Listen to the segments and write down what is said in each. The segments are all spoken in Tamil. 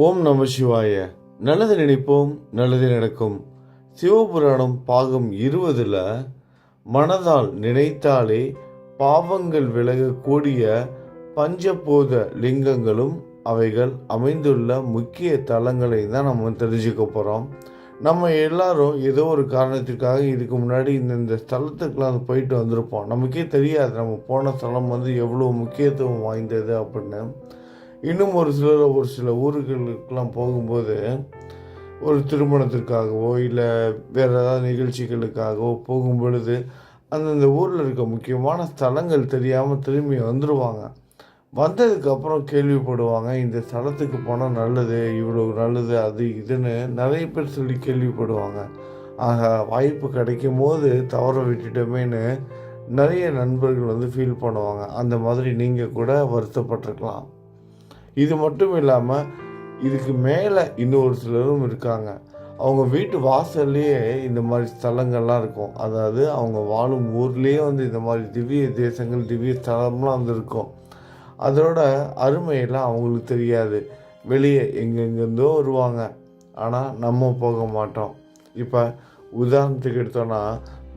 ஓம் நம சிவாய. நல்லது நினைப்போம் நல்லது நடக்கும். சிவபுராணம் பாகம் இருபதுல மனதால் நினைத்தாலே பாவங்கள் விலகக்கூடிய பஞ்சபூத லிங்கங்களும் அவைகள் அமைந்துள்ள முக்கிய தலங்களை தான் நம்ம தெரிஞ்சுக்க போகிறோம் நம்ம எல்லாரும் ஏதோ ஒரு காரணத்திற்காக இதுக்கு முன்னாடி இந்த இந்த போயிட்டு வந்திருப்போம். நமக்கே தெரியாது நம்ம போன ஸ்தலம் வந்து எவ்வளோ முக்கியத்துவம் வாய்ந்தது அப்படின்னு. இன்னும் ஒரு சிலர் ஒரு சில ஊர்களுக்கெல்லாம் போகும்போது ஒரு திருமணத்திற்காகவோ இல்லை வேறு ஏதாவது நிகழ்ச்சிகளுக்காகவோ போகும் பொழுது அந்தந்த ஊரில் இருக்க முக்கியமான ஸ்தலங்கள் தெரியாமல் திரும்பி வந்துடுவாங்க வந்ததுக்கப்புறம் கேள்விப்படுவாங்க இந்த ஸ்தலத்துக்கு போனால் நல்லது இவ்வளோ நல்லது அது இதுன்னு நிறைய பேர் சொல்லி கேள்விப்படுவாங்க. ஆக வாய்ப்பு கிடைக்கும் போது தவற விட்டுட்டோமேன்னு நிறைய நண்பர்கள் வந்து ஃபீல் பண்ணுவாங்க. அந்த மாதிரி நீங்கள் கூட வருத்தப்பட்டிருக்கலாம். இது மட்டும் இல்லாமல் இதுக்கு மேலே இன்னொரு சிலரும் இருக்காங்க. அவங்க வீட்டு வாசல்லையே இந்த மாதிரி ஸ்தலங்கள்லாம் இருக்கும். அதாவது அவங்க வாழும் ஊர்லேயே வந்து இந்த மாதிரி திவ்ய தேசங்கள் திவ்ய ஸ்தலம்லாம் வந்து இருக்கும். அதோட அருமையெல்லாம் அவங்களுக்கு தெரியாது. வெளியே எங்கெங்கேருந்தோ வருவாங்க. ஆனால் நம்ம போக மாட்டோம். இப்போ உதாரணத்துக்கு எடுத்தோன்னா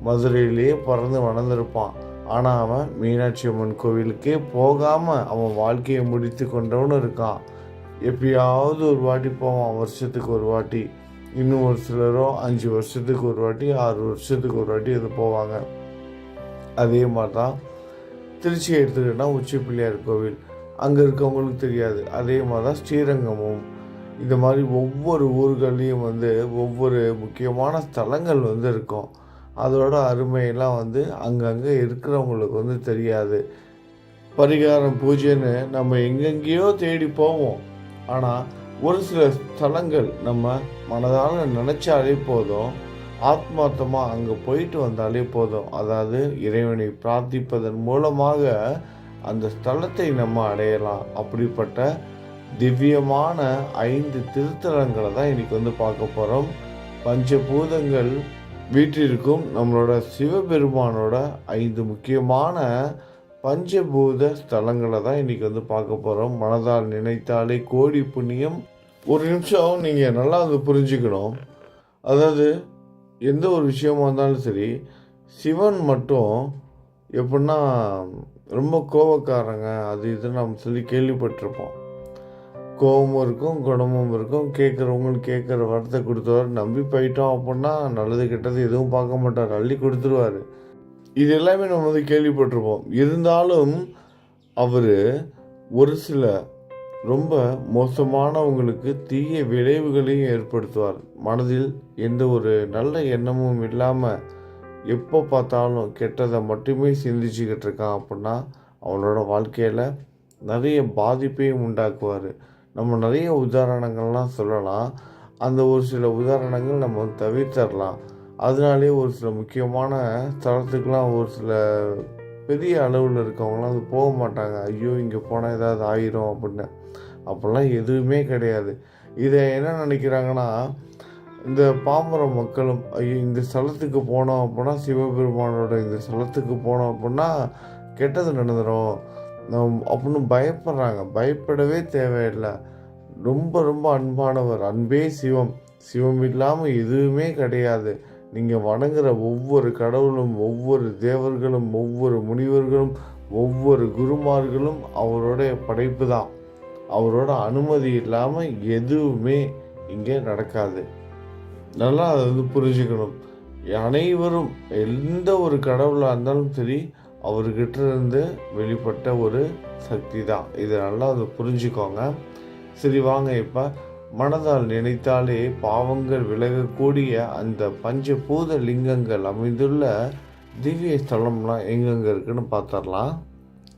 மதுரையிலேயே பிறந்து வளர்ந்துருப்பான். ஆனால் அவன் மீனாட்சி அம்மன் கோவிலுக்கே போகாமல் அவன் வாழ்க்கையை முடித்து கொண்டவனும் இருக்கான். எப்பயாவது ஒரு வாட்டி போவான் வருஷத்துக்கு ஒரு வாட்டி. இன்னும் ஒரு சிலரோ அஞ்சு வருஷத்துக்கு ஒரு வாட்டி ஆறு வருஷத்துக்கு ஒரு வாட்டி இது போவாங்க. அதே மாதிரி தான் திருச்சியை எடுத்துக்கிட்டால் உச்சி பிள்ளையார் கோவில். அங்கே இருக்கவங்களுக்கு தெரியாது. அதே மாதிரி தான் ஸ்ரீரங்கமும். இந்த மாதிரி ஒவ்வொரு ஊர்கள்லேயும் வந்து ஒவ்வொரு முக்கியமான ஸ்தலங்கள் வந்து இருக்கும். அதோட அருமையெல்லாம் வந்து அங்கங்கே இருக்கிறவங்களுக்கு வந்து தெரியாது. பரிகாரம் பூஜைன்னு நம்ம எங்கெங்கேயோ தேடி போவோம். ஆனால் ஒரு சில ஸ்தலங்கள் நம்ம மனதால் நினச்சாலே போதும். ஆத்மார்த்தமாக அங்கே போயிட்டு வந்தாலே போதும். அதாவது இறைவனை பிரார்த்திப்பதன் மூலமாக அந்த ஸ்தலத்தை நம்ம அடையலாம். அப்படிப்பட்ட திவ்யமான ஐந்து திருத்தலங்களை தான் இன்னைக்கு வந்து பார்க்க போகிறோம் பஞ்சபூதங்கள் வீற்றிருக்கும் நம்மளோட சிவபெருமானோட ஐந்து முக்கியமான பஞ்சபூத ஸ்தலங்களை தான் இன்றைக்கி வந்து பார்க்க போகிறோம் மனதால் நினைத்தாலே கோடி புண்ணியம். ஒரு நிமிஷம் நீங்கள் நல்லா வந்து புரிஞ்சுக்கணும். அதாவது எந்த ஒரு விஷயமா இருந்தாலும் சரி சிவன் மட்டும் எப்படின்னா ரொம்ப கோபக்காரங்க அது இது நம்ம சொல்லி கேள்விப்பட்டிருப்போம். கோபமும் இருக்கும் குணமும் இருக்கும். கேட்குறவங்களுக்கு கேட்குற வரத்தை கொடுத்தவர் நம்பி போயிட்டோம் அப்படின்னா நல்லது கெட்டது எதுவும் பார்க்க மாட்டார். அள்ளி கொடுத்துருவார். இது எல்லாமே நம்ம வந்து கேள்விப்பட்டிருப்போம். இருந்தாலும் அவர் ஒரு சில ரொம்ப மோசமானவங்களுக்கு தீய விளைவுகளையும் ஏற்படுத்துவார். மனதில் எந்த ஒரு நல்ல எண்ணமும் இல்லாமல் எப்போ பார்த்தாலும் கெட்டதை மட்டுமே சிந்திச்சுக்கிட்டு இருக்கான் அப்படின்னா அவனோட வாழ்க்கையில் நிறைய பாதிப்பையும் உண்டாக்குவார். நம்ம நிறைய உதாரணங்கள்லாம் சொல்லலாம். அந்த ஒரு சில உதாரணங்கள் நம்ம தவிர்த்தரலாம். அதனாலே ஒரு சில முக்கியமான தளத்துக்கெலாம் ஒரு சில பெரிய அளவில் இருக்கவங்களாம் அது போக மாட்டாங்க. ஐயோ இங்கே போனால் ஏதாவது ஆயிரும் அப்படின்னு. அப்படிலாம் எதுவுமே கிடையாது. இதை என்ன நினைக்கிறாங்கன்னா இந்த பாமர மக்களும் ஐயோ இந்த ஸ்தலத்துக்கு போனோம் அப்படின்னா சிவபெருமானோட இந்த ஸ்தலத்துக்கு போனோம் அப்படின்னா கெட்டது நடந்துடும் நம் அப்படின்னு பயப்படுறாங்க. பயப்படவே தேவையில்லை. ரொம்ப ரொம்ப அன்பானவர். அன்பே சிவம். சிவம் இல்லாமல் எதுவுமே கிடையாது. நீங்கள் வணங்குற ஒவ்வொரு கடவுளும் ஒவ்வொரு தேவர்களும் ஒவ்வொரு முனிவர்களும் ஒவ்வொரு குருமார்களும் அவருடைய படைப்பு தான். அவரோட அனுமதி இல்லாமல் எதுவுமே இங்கே நடக்காது. நல்லா அதை வந்து புரிஞ்சுக்கணும். அனைவரும் எந்த ஒரு கடவுளாக இருந்தாலும் சரி அவர்கிட்ட இருந்து வெளிப்பட்ட ஒரு சக்தி தான் இதை நல்லா அதை புரிஞ்சுக்கோங்க. சரி வாங்க இப்போ. மனதால் நினைத்தாலே பாவங்கள் விலகக்கூடிய அந்த பஞ்சபூத லிங்கங்கள் அமைந்துள்ள திவ்ய ஸ்தலம்லாம் எங்கெங்கே இருக்குன்னு பார்த்துடலாம்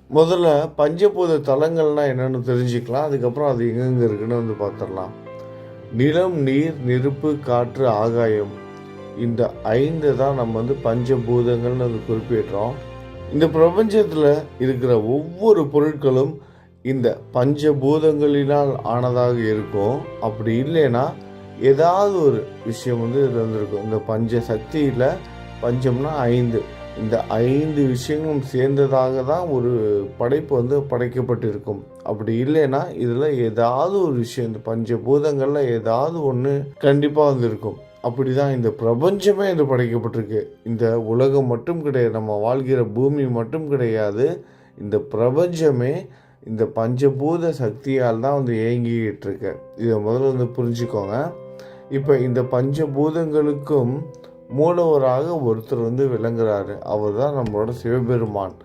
முதல்ல பஞ்சபூத தலங்கள்னால் என்னென்னு தெரிஞ்சுக்கலாம். அதுக்கப்புறம் அது எங்கெங்கே இருக்குன்னு வந்து பார்த்துடலாம் நிலம் நீர் நெருப்பு காற்று ஆகாயம். இந்த ஐந்து தான் நம்ம வந்து பஞ்சபூதங்கள்னு வந்து குறிப்பிடுறோம். இந்த பிரபஞ்சத்தில் இருக்கிற ஒவ்வொரு பொருட்களும் இந்த பஞ்சபூதங்களினால் ஆனதாக இருக்கும். அப்படி இல்லைன்னா ஏதாவது ஒரு விஷயம் வந்து இதில் வந்திருக்கும். இந்த பஞ்ச சக்தியில் பஞ்சம்னா ஐந்து. இந்த ஐந்து விஷயங்களும் சேர்ந்ததாக தான் ஒரு படைப்பு வந்து படைக்கப்பட்டிருக்கும். அப்படி இல்லைன்னா இதில் ஏதாவது ஒரு விஷயம் இந்த பஞ்சபூதங்களில் ஏதாவது ஒன்று கண்டிப்பாக வந்திருக்கும். அப்படி தான் இந்த பிரபஞ்சமே இது படைக்கப்பட்டிருக்கு. இந்த உலகம் மட்டும் கிடையாது நம்ம வாழ்கிற பூமி மட்டும் கிடையாது. இந்த பிரபஞ்சமே இந்த பஞ்சபூத சக்தியால் தான் வந்து இயங்கிக்கிட்டு இருக்கு. இதை முதல்ல வந்து புரிஞ்சுக்கோங்க. இப்போ இந்த பஞ்சபூதங்களுக்கும் மூலவராக ஒருத்தர் வந்து விளங்குறாரு. அவர் தான் நம்மளோட சிவபெருமான்.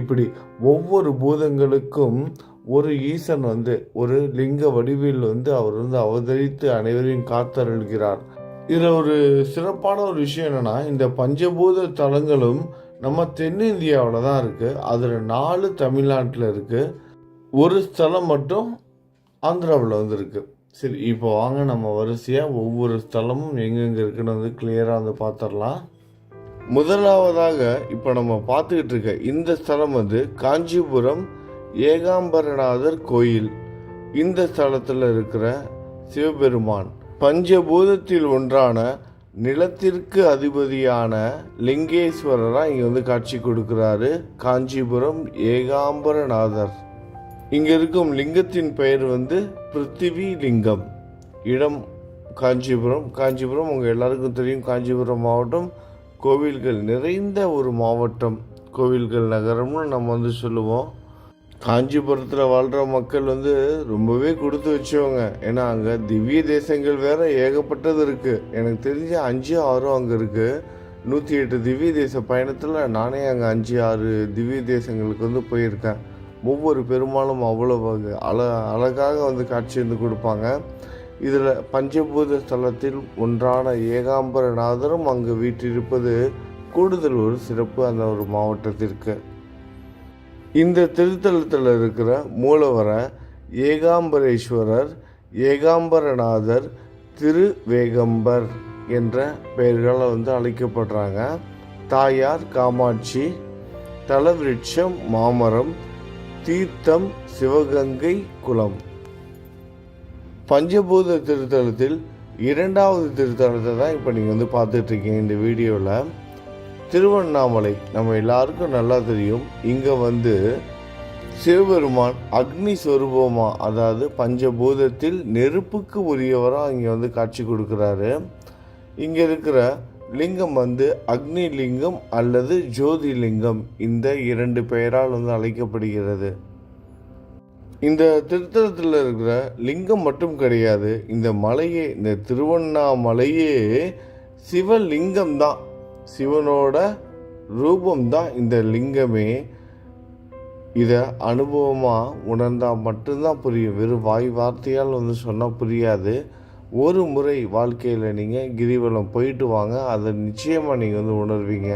இப்படி ஒவ்வொரு பூதங்களுக்கும் ஒரு ஈசன் வந்து ஒரு லிங்க வடிவில் வந்து அவர் வந்து அவதரித்து அனைவரையும் காத்தருள்கிறார். இதில் ஒரு சிறப்பான ஒரு விஷயம் என்னென்னா இந்த பஞ்சபூத தலங்களும் நம்ம தென்னிந்தியாவில் தான் இருக்குது அதில் நாலு தமிழ்நாட்டில் இருக்குது ஒரு ஸ்தலம் மட்டும் ஆந்திராவில் வந்து இருக்குது சரி இப்போ வாங்க நம்ம வரிசையாக ஒவ்வொரு ஸ்தலமும் எங்கெங்கே இருக்குன்னு வந்து கிளியராக வந்து பார்த்துடலாம். முதலாவதாக இப்போ நம்ம பார்த்துக்கிட்டு இருக்க இந்த ஸ்தலம் வந்து காஞ்சிபுரம் ஏகாம்பரநாதர் கோயில். இந்த ஸ்தலத்தில் இருக்கிற சிவபெருமான். பஞ்சபூதத்தில் ஒன்றான நிலத்திற்கு அதிபதியான லிங்கேஸ்வரராக இங்கே வந்து காட்சி கொடுக்குறாரு. காஞ்சிபுரம் ஏகாம்பரநாதர். இங்கே இருக்கும் லிங்கத்தின் பெயர் வந்து பிருத்திவி லிங்கம் இடம் காஞ்சிபுரம். காஞ்சிபுரம் உங்கள் எல்லாருக்கும் தெரியும். காஞ்சிபுரம் மாவட்டம் கோவில்கள் நிறைந்த ஒரு மாவட்டம். கோவில்கள் நகரம்னு நம்ம வந்து சொல்லுவோம். காஞ்சிபுரத்தில் வாழ்கிற மக்கள் வந்து ரொம்பவே கொடுத்து வச்சவங்க. ஏன்னா அங்கே திவ்ய தேசங்கள் வேற ஏகப்பட்டது இருக்குது எனக்கு தெரிஞ்ச அஞ்சு ஆறும் அங்கே இருக்குது நூற்றி எட்டு திவ்ய தேச பயணத்தில் நானே அங்கே அஞ்சு ஆறு திவ்ய தேசங்களுக்கு வந்து போயிருக்கேன். ஒவ்வொரு பெருமாளும் அவ்வளோ அழ அழகாக வந்து காட்சி வந்து கொடுப்பாங்க. இதில் பஞ்சபூத ஸ்தலத்தில் ஒன்றான ஏகாம்பரநாதரும் அங்கு வீற்றிருப்பது கூடுதல் ஒரு சிறப்பு அந்த ஒரு மாவட்டத்திற்கு. இந்த திருத்தலத்தில் இருக்கிற மூலவரை ஏகாம்பரேஸ்வரர் ஏகாம்பரநாதர் திருவேகம்பர் என்ற பெயர்களால் வந்து அழைக்கப்படுறாங்க. தாயார் காமாட்சி தலவிருட்சம் மாமரம் தீர்த்தம் சிவகங்கை குளம். பஞ்சபூத திருத்தலத்தில் இரண்டாவது திருத்தலத்தை தான் இப்போ நீங்கள் வந்து பார்த்துட்ருக்கீங்க இந்த வீடியோவில் திருவண்ணாமலை நம்ம எல்லாருக்கும் நல்லா தெரியும். இங்கே வந்து சிவபெருமான் அக்னி சொரூபமா அதாவது பஞ்சபூதத்தில் நெருப்புக்கு உரியவராக இங்கே வந்து காட்சி கொடுக்குறாரு. இங்கே இருக்கிற லிங்கம் வந்து அக்னி லிங்கம் அல்லது ஜோதி லிங்கம் இந்த இரண்டு பெயரால் வந்து அழைக்கப்படுகிறது. இந்த திருத்தலத்தில் இருக்கிற லிங்கம் மட்டும் கிடையாது. இந்த மலையே இந்த திருவண்ணாமலையே சிவலிங்கம் தான் சிவனோட ரூபம் தான் இந்த லிங்கமே. இதை அனுபவமாக உணர்ந்தால் மட்டும்தான் புரியும். வெறும் வாய் வார்த்தையால் வந்து சொன்னால் புரியாது. ஒரு முறை வாழ்க்கையில் நீங்கள் கிரிவலம் போயிட்டு வாங்க. அதை நிச்சயமாக நீங்கள் வந்து உணர்வீங்க.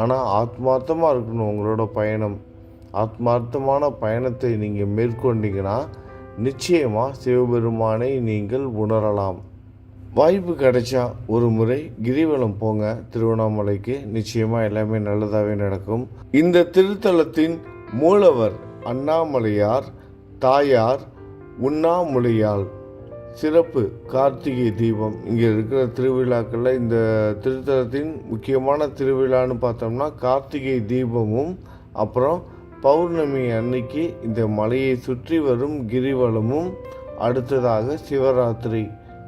ஆனால் ஆத்மார்த்தமாக இருக்கணும் உங்களோட பயணம். ஆத்மார்த்தமான பயணத்தை நீங்கள் மேற்கொண்டீங்கன்னா நிச்சயமாக சிவபெருமானை நீங்கள் உணரலாம். வாய்ப்பு கிடைச்சா ஒரு முறை கிரிவலம் போங்க. திருவண்ணாமலைக்கு நிச்சயமாக எல்லாமே நல்லதாகவே நடக்கும். இந்த திருத்தலத்தின் மூலவர் அண்ணாமலையார் தாயார் உண்ணாமுலையாள் சிறப்பு கார்த்திகை தீபம். இங்கே இருக்கிற திருவிழாக்களில் இந்த திருத்தலத்தின் முக்கியமான திருவிழான்னு பார்த்தோம்னா கார்த்திகை தீபமும் அப்புறம் பௌர்ணமி அன்னைக்கு இந்த மலையை சுற்றி வரும் கிரிவலமும் அடுத்ததாக சிவராத்திரி.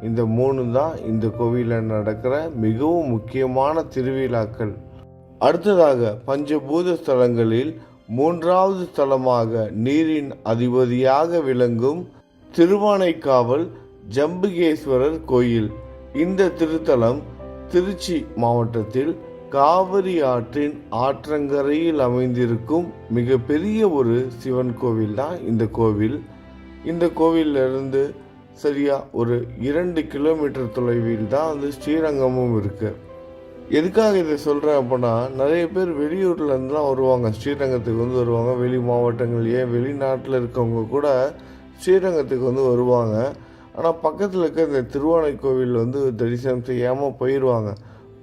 இந்த மூணு தான் இந்த கோவிலில் நடக்கிற மிகவும் முக்கியமான திருவிழாக்கள். அடுத்ததாக பஞ்சபூத ஸ்தலங்களில் மூன்றாவது ஸ்தலமாக நீரின் அதிபதியாக விளங்கும் திருவானைக்காவல் ஜம்புகேஸ்வரர் கோயில். இந்த திருத்தலம் திருச்சி மாவட்டத்தில் காவிரி ஆற்றின் ஆற்றங்கரையில் அமைந்திருக்கும் மிகப்பெரிய ஒரு சிவன் கோவில் தான் இந்த கோவில். இந்த கோவிலிருந்து சரியா? ஒரு இரண்டு கிலோமீட்டர் தொலைவில் தான் வந்து ஸ்ரீரங்கமும் இருக்கு. எதுக்காக இதை சொல்கிறேன் அப்படின்னா நிறைய பேர் வெளியூர்லேருந்துலாம் வருவாங்க. ஸ்ரீரங்கத்துக்கு வந்து வருவாங்க. வெளி மாவட்டங்கள்லேயே வெளிநாட்டில் இருக்கவங்க கூட ஸ்ரீரங்கத்துக்கு வந்து வருவாங்க. ஆனால் பக்கத்தில் இருக்க இந்த திருவானை கோவில் வந்து தரிசனம் செய்யாமல் போயிடுவாங்க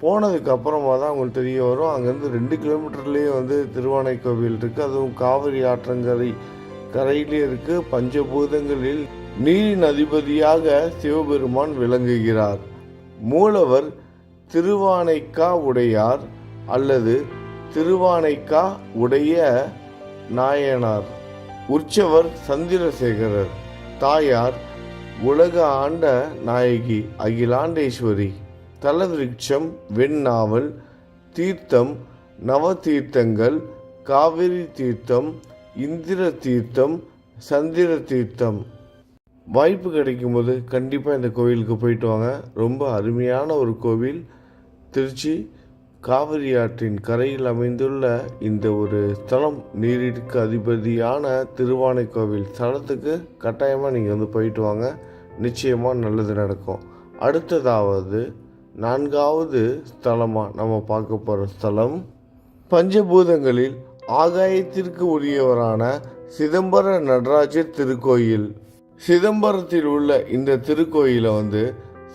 போனதுக்கு அப்புறமா தான் அவங்களுக்கு தெரிய வரும். அங்கேருந்து ரெண்டு கிலோமீட்டர்லேயே வந்து திருவானை கோவில் இருக்குது அதுவும் காவிரி ஆற்றங்கரை கரையிலே இருக்குது பஞ்சபூதங்களில் நீரின் அதிபதியாக சிவபெருமான் விளங்குகிறார். மூலவர் திருவானைக்கா உடையார் அல்லது திருவானைக்கா உடைய நாயனார். உற்சவர் சந்திரசேகரர். தாயார் உலக ஆண்ட நாயகி அகிலாண்டேஸ்வரி. தலவிருட்சம் வெண்ணாவல் தீர்த்தம் நவதீர்த்தங்கள் காவிரி தீர்த்தம் இந்திர தீர்த்தம் சந்திர தீர்த்தம். வாய்ப்பு கிடைக்கும்போது கண்டிப்பாக இந்த கோவிலுக்கு போயிட்டு வாங்க. ரொம்ப அருமையான ஒரு கோவில். திருச்சி காவிரி ஆற்றின் கரையில் அமைந்துள்ள இந்த ஒரு ஸ்தலம் நீரிற்கு அதிபதியான திருவானைக்கோவில் ஸ்தலத்துக்கு கட்டாயமாக நீங்கள் வந்து போயிட்டு வாங்க. நிச்சயமாக நல்லது நடக்கும். அடுத்ததாவது நான்காவது ஸ்தலமாக நம்ம பார்க்க போகிற ஸ்தலம் பஞ்சபூதங்களில் ஆகாயத்திற்கு உரியவரான சிதம்பர நடராஜர் திருக்கோயில். சிதம்பரத்தில் உள்ள இந்த திருக்கோயிலை வந்து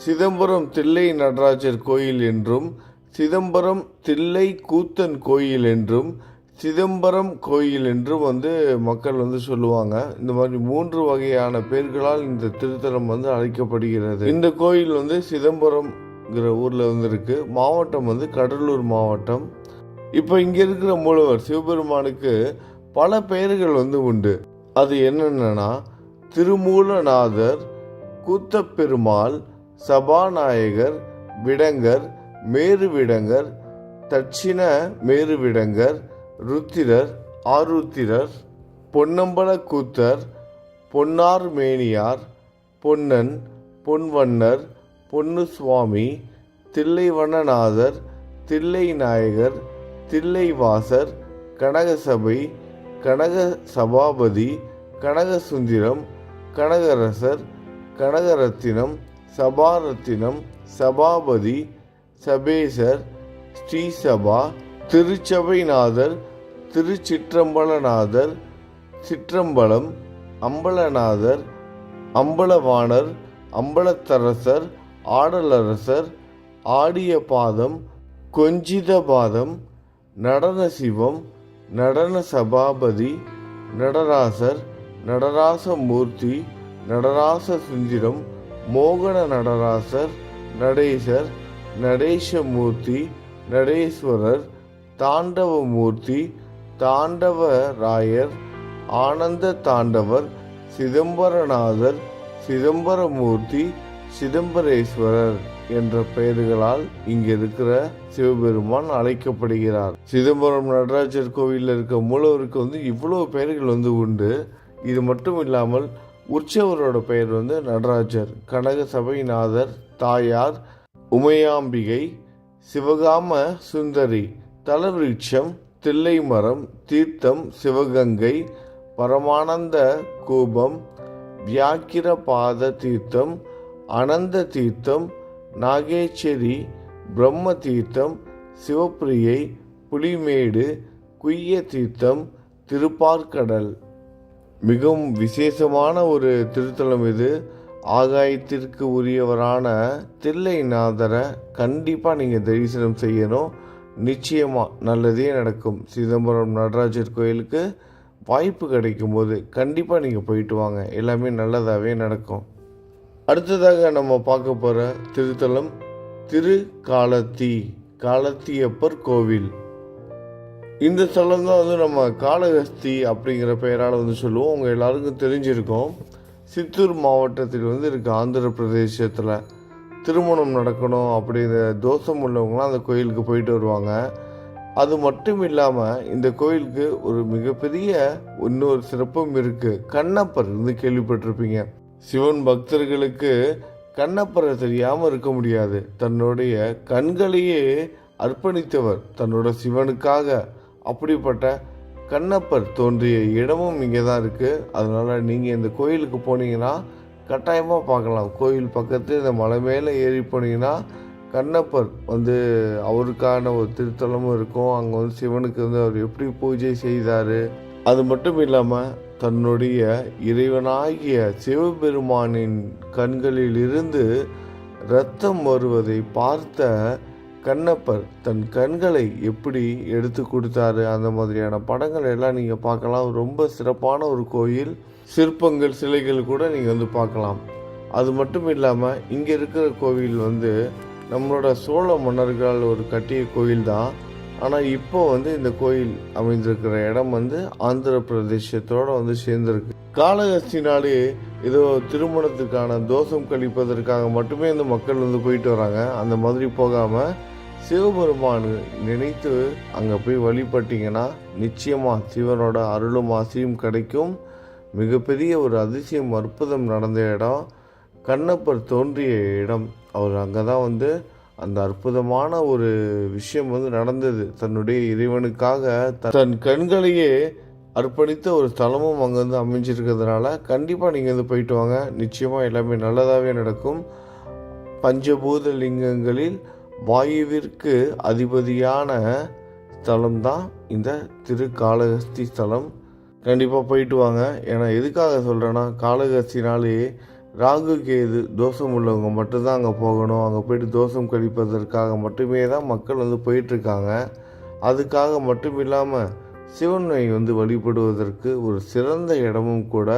சிதம்பரம் தில்லை நடராஜர் கோயில் என்றும் சிதம்பரம் தில்லை கூத்தன் கோயில் என்றும் சிதம்பரம் கோயில் என்றும் வந்து மக்கள் வந்து சொல்லுவாங்க. இந்த மாதிரி மூன்று வகையான பேர்களால் இந்த திருத்தலம் வந்து அழைக்கப்படுகிறது. இந்த கோயில் வந்து சிதம்பரம்ங்கிற ஊரில் வந்து மாவட்டம் வந்து கடலூர் மாவட்டம். இப்போ இங்கே இருக்கிற மூலவர் சிவபெருமானுக்கு பல பெயர்கள் வந்து உண்டு. அது என்னென்னா திருமூலநாதர் கூத்தப்பெருமாள் சபாநாயகர் விடங்கர் மேருவிடங்கர் தட்சிண மேருவிடங்கர் ருத்திரர் ஆருத்திரர் பொன்னம்பல கூத்தர் பொன்னார் மேனியார் பொன்னன் பொன்வண்ணர் பொன்னுசுவாமி தில்லைவண்ணநாதர் தில்லை நாயகர் தில்லைவாசர் கனகசபை கனக சபாபதி கனகசுந்தரம் கனகரசர் கனகரத்தினம் சபாரத்தினம் சபாபதி சபேசர் ஸ்ரீசபா திருச்சபைநாதர் திருச்சிற்றம்பலநாதர் சிற்றம்பலம் அம்பலநாதர் அம்பலவாணர் அம்பலத்தரசர் ஆடலரசர் ஆடிய பாதம் கொஞ்சித பாதம் நடன சிவம் நடன சபாபதி நடராசர் நடராச மூர்த்தி நடராச சுந்திரம் மோகன நடராசர் நடேசர் நடேசமூர்த்தி நடேஸ்வரர் தாண்டவமூர்த்தி தாண்டவராயர் ஆனந்த தாண்டவர் சிதம்பரநாதர் சிதம்பரமூர்த்தி சிதம்பரேஸ்வரர் என்ற பெயர்களால் இங்கு இருக்கிற சிவபெருமான் அழைக்கப்படுகிறார். சிதம்பரம் நடராஜர் கோவிலில் இருக்க மூலவருக்கு வந்து இவ்வளவு பெயர்கள் வந்து உண்டு. இது மட்டும் இல்லாமல் உற்சவரோட பெயர் வந்து நடராஜர் கனக சபைநாதர் தாயார் உமையாம்பிகை சிவகாம சுந்தரி தலவிருட்சம் தில்லைமரம் தீர்த்தம் சிவகங்கை பரமானந்த கூபம் வியாக்கிர பாத தீர்த்தம் அனந்த தீர்த்தம் நாகேச்சேரி பிரம்ம தீர்த்தம் சிவப்பிரியை புலிமேடு குய்ய தீர்த்தம் திருப்பார்கடல். மிகவும் விசேஷமான ஒரு திருத்தலம் இது. ஆகாயத்திற்கு உரியவரான தில்லைநாதரை கண்டிப்பாக நீங்கள் தரிசனம் செய்யணும். நிச்சயமாக நல்லதே நடக்கும். சிதம்பரம் நடராஜர் கோயிலுக்கு வாய்ப்பு கிடைக்கும் போது கண்டிப்பாக நீங்கள் போயிட்டு வாங்க. எல்லாமே நல்லதாகவே நடக்கும். அடுத்ததாக நம்ம பார்க்க போகிற திருத்தலம் திரு காலத்தி காலத்தியப்பர் கோவில். இந்த ஸ்தலம் தான் வந்து நம்ம காளஹஸ்தி அப்படிங்கிற பெயரால் வந்து சொல்லுவோம். உங்கள் எல்லாருக்கும் தெரிஞ்சிருக்கோம். சித்தூர் மாவட்டத்தில் வந்து இருக்கு ஆந்திர பிரதேசத்தில். திருமணம் நடக்கணும் அப்படிங்கிற தோஷம் உள்ளவங்களாம் அந்த கோயிலுக்கு போயிட்டு வருவாங்க. அது மட்டும் இல்லாமல் இந்த கோயிலுக்கு ஒரு மிகப்பெரிய இன்னொரு சிறப்பும் இருக்குது கண்ணப்பர் வந்து கேள்விப்பட்டிருப்பீங்க. சிவன் பக்தர்களுக்கு கண்ணப்பரை தெரியாமல் இருக்க முடியாது. தன்னுடைய கண்களையே அர்ப்பணித்தவர் தன்னோட சிவனுக்காக. அப்படிப்பட்ட கண்ணப்பர் தோன்றிய இடமும் இங்கே தான் இருக்குது அதனால் நீங்கள் இந்த கோயிலுக்கு போனீங்கன்னா கட்டாயமாக பார்க்கலாம். கோயில் பக்கத்து இந்த மலை மேலே ஏறி போனீங்கன்னா கண்ணப்பர் வந்து அவருக்கான ஒரு திருத்தலமும் இருக்கும். அங்கே வந்து சிவனுக்கு வந்து அவர் எப்படி பூஜை செய்தார். அது மட்டும் இல்லாமல் தன்னுடைய இறைவனாகிய சிவபெருமானின் கண்களில் இருந்து இரத்தம் வருவதை பார்த்த கண்ணப்பர் தன் கண்களை எப்படி எடுத்து கொடுத்தாரு? அந்த மாதிரியான படங்கள் எல்லாம் நீங்கள் பார்க்கலாம். ரொம்ப சிறப்பான ஒரு கோயில். சிற்பங்கள் சிலைகள் கூட நீங்கள் வந்து பார்க்கலாம். அது மட்டும் இல்லாமல் இங்கே இருக்கிற கோவில் வந்து நம்மளோட சோழ மன்னர்களால் ஒரு கட்டிய கோயில் தான். ஆனால் இப்போ வந்து இந்த கோயில் அமைந்திருக்கிற இடம் வந்து ஆந்திர பிரதேசத்தோடு வந்து சேர்ந்திருக்கு. காளஹஸ்தினாலே ஏதோ திருமணத்துக்கான தோஷம் கழிப்பதற்காக மட்டுமே இந்த மக்கள் வந்து போயிட்டு வராங்க. அந்த மாதிரி போகாமல் சிவபெருமான் நினைத்து அங்கே போய் வழிபட்டீங்கன்னா நிச்சயமாக சிவனோட அருளும் ஆசையும் கிடைக்கும். மிகப்பெரிய ஒரு அதிசயம் அற்புதம் நடந்த இடம். கண்ணப்பர் தோன்றிய இடம். அவர் அங்கே தான் வந்து அந்த அற்புதமான ஒரு விஷயம் வந்து நடந்தது. தன்னுடைய இறைவனுக்காக த- தன் கண்களையே அர்ப்பணித்த ஒரு ஸ்தலமும் அங்கே வந்து அமைஞ்சிருக்கிறதுனால கண்டிப்பாக நீங்கள் வந்து போயிட்டு வாங்க. நிச்சயமாக எல்லாமே நல்லதாகவே நடக்கும். பஞ்சபூத லிங்கங்களில் வாயுவிற்கு அதிபதியான ஸ்தலம் தான் இந்த திருக்காளகஸ்தி ஸ்தலம். கண்டிப்பாக போயிட்டு வாங்க. ஏன்னா எதுக்காக சொல்கிறேன்னா காளகஸ்தினாலே ராகு கேது தோஷம் உள்ளவங்க மட்டும்தான் அங்கே போகணும். அங்கே போயிட்டு தோஷம் கழிப்பதற்காக மட்டுமே தான் மக்கள் வந்து போயிட்டுருக்காங்க. அதுக்காக மட்டும் இல்லாமல் சிவனை வந்து வழிபடுவதற்கு ஒரு சிறந்த இடமும் கூட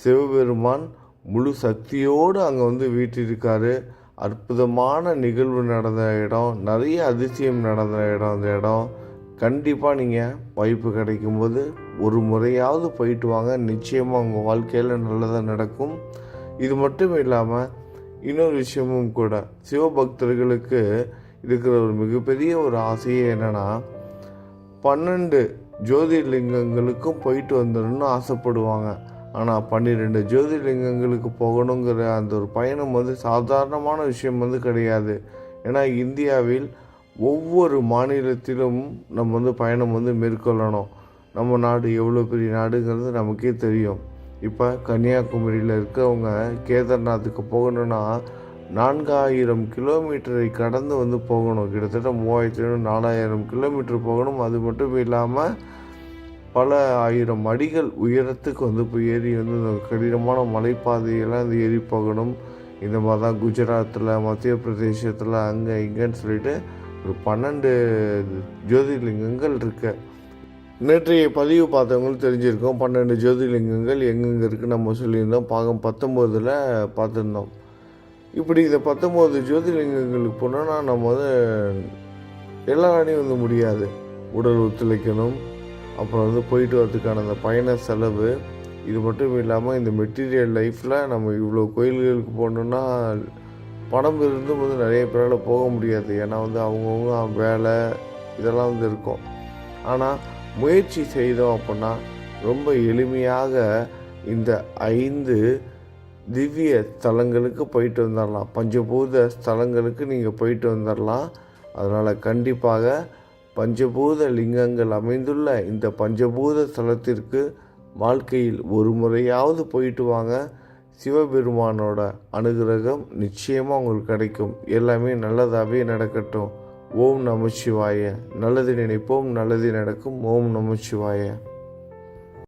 சிவபெருமான் முழு சக்தியோடு அங்கே வந்து வீட்டிருக்காரு அற்புதமான நிகழ்வு நடந்த இடம் நிறைய அதிசயம் நடந்த இடம் அந்த இடம். கண்டிப்பாக நீங்கள் வாய்ப்பு கிடைக்கும்போது ஒரு முறையாவது போயிட்டு வாங்க. நிச்சயமாக உங்கள் வாழ்க்கையில் நல்லதாக நடக்கும். இது மட்டும் இல்லாமல் இன்னொரு விஷயமும் கூட சிவபக்தர்களுக்கு இருக்கிற ஒரு மிகப்பெரிய ஒரு ஆசையே என்னென்னா பன்னெண்டு ஜோதிர்லிங்கங்களுக்கும் போயிட்டு வந்துடணும்னு ஆசைப்படுவாங்க. ஆனால் பன்னிரெண்டு ஜோதிர்லிங்கங்களுக்கு போகணுங்கிற அந்த ஒரு பயணம் வந்து சாதாரணமான விஷயம் வந்து கிடையாது. ஏன்னா இந்தியாவில் ஒவ்வொரு மாநிலத்திலும் நம்ம வந்து பயணம் வந்து மேற்கொள்ளணும். நம்ம நாடு எவ்வளோ பெரிய நாடுங்கிறது நமக்கே தெரியும். இப்போ கன்னியாகுமரியில் இருக்கவங்க கேதார்நாத்துக்கு போகணுன்னா நான்காயிரம் கிலோமீட்டரை கடந்து வந்து போகணும். கிட்டத்தட்ட மூவாயிரத்தி நாலாயிரம் கிலோமீட்டர் போகணும். அது மட்டும் இல்லாமல் பல ஆயிரம் அடிகள் உயரத்துக்கு வந்து இப்போ ஏறி வந்து இந்த கடினமான மலைப்பாதையெல்லாம் வந்து ஏறி போகணும். இந்த மாதிரி தான் குஜராத்தில் மத்திய பிரதேசத்தில் அங்கே இங்கேன்னு சொல்லிட்டு ஒரு பன்னெண்டு ஜோதிர்லிங்கங்கள் இருக்கு. நேற்றைய பதிவு பார்த்தவங்களும் தெரிஞ்சிருக்கோம். பன்னெண்டு ஜோதிர்லிங்கங்கள் எங்கெங்கே இருக்குது நம்ம சொல்லியிருந்தோம். பாகம் பத்தொம்போதில் பார்த்துருந்தோம். இப்படி இந்த பத்தொம்போது ஜோதிர்லிங்கங்களுக்கு போனோன்னா நம்ம வந்து எல்லாராலையும் வந்து முடியாது. உடல் ஒத்துழைக்கணும். அப்புறம் வந்து போயிட்டு வரதுக்கான அந்த பயண செலவு இது மட்டும் இல்லாமல் இந்த மெட்டீரியல் லைஃப்பில் நம்ம இவ்வளோ கோயில்களுக்கு போகணுன்னா பணம் இருந்தும் வந்து நிறைய பேரால் போக முடியாது. ஏன்னா வந்து அவங்கவுங்க வேலை இதெல்லாம் வந்து இருக்கும். ஆனால் முயற்சி செய்தோம் அப்படின்னா ரொம்ப எளிமையாக இந்த ஐந்து திவ்ய ஸ்தலங்களுக்கு போயிட்டு வந்துடலாம் பஞ்சபூத ஸ்தலங்களுக்கு நீங்கள் போயிட்டு வந்துடலாம் அதனால் கண்டிப்பாக பஞ்சபூத லிங்கங்கள் அமைந்துள்ள இந்த பஞ்சபூத ஸ்தலத்திற்கு வாழ்க்கையில் ஒரு முறையாவது போயிட்டு வாங்க. சிவபெருமானோட அனுகிரகம் நிச்சயமாக உங்களுக்கு கிடைக்கும். எல்லாமே நல்லதாகவே நடக்கட்டும். ஓம் நம நல்லது நினைப்போம் நல்லது நடக்கும். ஓம் நம